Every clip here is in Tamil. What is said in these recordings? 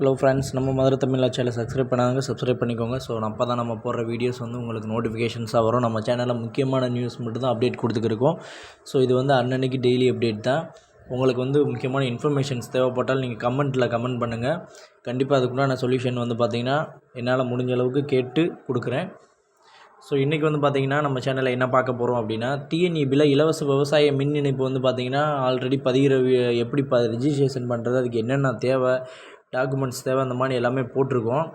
ஹலோ ஃப்ரெண்ட்ஸ் நம்ம மதுரை தமிழ் சேனலை சப்ஸ்கிரைப் பண்ணாங்க சப்ஸ்கிரைப் பண்ணிக்கோங்க. ஸோ அப்போ தான் நம்ம போடுற வீடியோஸ் வந்து உங்களுக்கு நோட்டிஃபிகேஷன்ஸாக வரும். நம்ம சேனலில் முக்கியமான நியூஸ் மட்டும் தான் அப்டேட் கொடுத்துருக்கோம் ஸோ இது வந்து அன்னன்னைக்கு டெய்லி அப்டேட் தான். உங்களுக்கு வந்து முக்கியமான இன்ஃபர்மேஷன்ஸ் தேவைப்பட்டால் நீங்கள் கமெண்ட்டில் கமெண்ட் பண்ணுங்கள் கண்டிப்பாக அதுக்குண்டான சொல்யூஷன் வந்து பார்த்திங்கன்னா என்னால் முடிஞ்ச அளவுக்கு கேட்டு கொடுக்குறேன். ஸோ இன்றைக்கி வந்து பார்த்திங்கன்னா நம்ம சேனலில் என்ன பார்க்க போகிறோம் அப்படின்னா டிஎன்இபியில் இலவச விவசாய மின் இணைப்பு வந்து பார்த்திங்கன்னா ஆல்ரெடி பதிகிற எப்படி ப ரிஜிஸ்ட்ரேஷன் பண்ணுறது அதுக்கு என்னென்ன தேவை டாக்குமெண்ட்ஸ் தேவை அந்த மாதிரி எல்லாமே போட்டிருக்கோம்.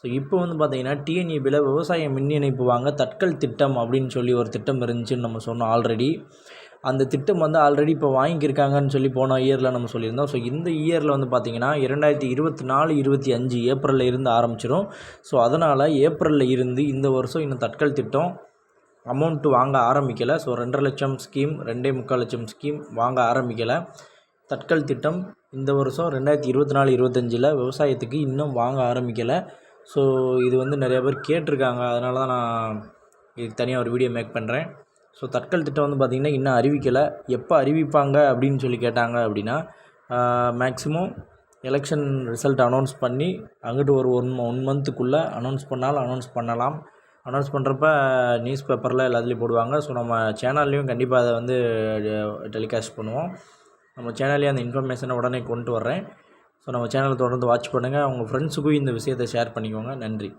ஸோ இப்போ வந்து பார்த்திங்கன்னா டிஎன்இபியில் விவசாய மின் இணைப்பு வாங்க தட்கல் திட்டம் அப்படின்னு சொல்லி ஒரு திட்டம் இருந்துச்சுன்னு நம்ம சொன்னோம் ஆல்ரெடி அந்த திட்டம் வந்து ஆல்ரெடி இப்போ வாங்கியிருக்காங்கன்னு சொல்லி போன இயரில் நம்ம சொல்லியிருந்தோம். ஸோ இந்த இயரில் வந்து பார்த்திங்கன்னா இரண்டாயிரத்தி இருபத்தி நாலு இருபத்தி அஞ்சு ஏப்ரலில் இருந்து ஆரம்பிச்சிடும் ஸோ அதனால் ஏப்ரலில் இருந்து இந்த வருஷம் இன்னும் தட்கல் திட்டம் அமௌண்ட்டு வாங்க ஆரம்பிக்கலை. ஸோ ரெண்டரை லட்சம் ஸ்கீம் ரெண்டே முக்கால் லட்சம் ஸ்கீம் வாங்க ஆரம்பிக்கலை. தட்கல் திட்டம். இந்த வருஷம் ரெண்டாயிரத்தி இருபத்தி நாலு இருபத்தஞ்சில் விவசாயத்துக்கு இன்னும் வாங்க ஆரம்பிக்கலை. ஸோ இது வந்து நிறையா பேர் கேட்டிருக்காங்க. அதனால தான் நான் இதுக்கு தனியாக ஒரு வீடியோ மேக் பண்ணுறேன் ஸோ தட்கல் திட்டம் வந்து பார்த்திங்கன்னா இன்னும் அறிவிக்கலை. எப்போ அறிவிப்பாங்க அப்படின்னு சொல்லி கேட்டாங்க அப்படின்னா மேக்ஸிமம் எலெக்ஷன் ரிசல்ட் அனௌன்ஸ் பண்ணி அங்கிட்டு ஒரு ஒன் ஒன் மந்த்துக்குள்ளே அனௌன்ஸ் பண்ணாலும் அனௌன்ஸ் பண்ணலாம். அனௌன்ஸ் பண்ணுறப்ப நியூஸ் பேப்பரில் எல்லாத்துலேயும் போடுவாங்க. ஸோ நம்ம சேனல்லையும் கண்டிப்பாக அதை வந்து டெலிகாஸ்ட் பண்ணுவோம். நம்ம சேனல்லே அந்த இன்ஃபர்மேஷனை உடனே கொண்டு வர்றேன். ஸோ நம்ம சேனலை தொடர்ந்து வாட்ச் பண்ணுங்கள் உங்கள் ஃப்ரெண்ட்ஸுக்கும் இந்த விஷயத்தை ஷேர் பண்ணிக்கோங்க. நன்றி.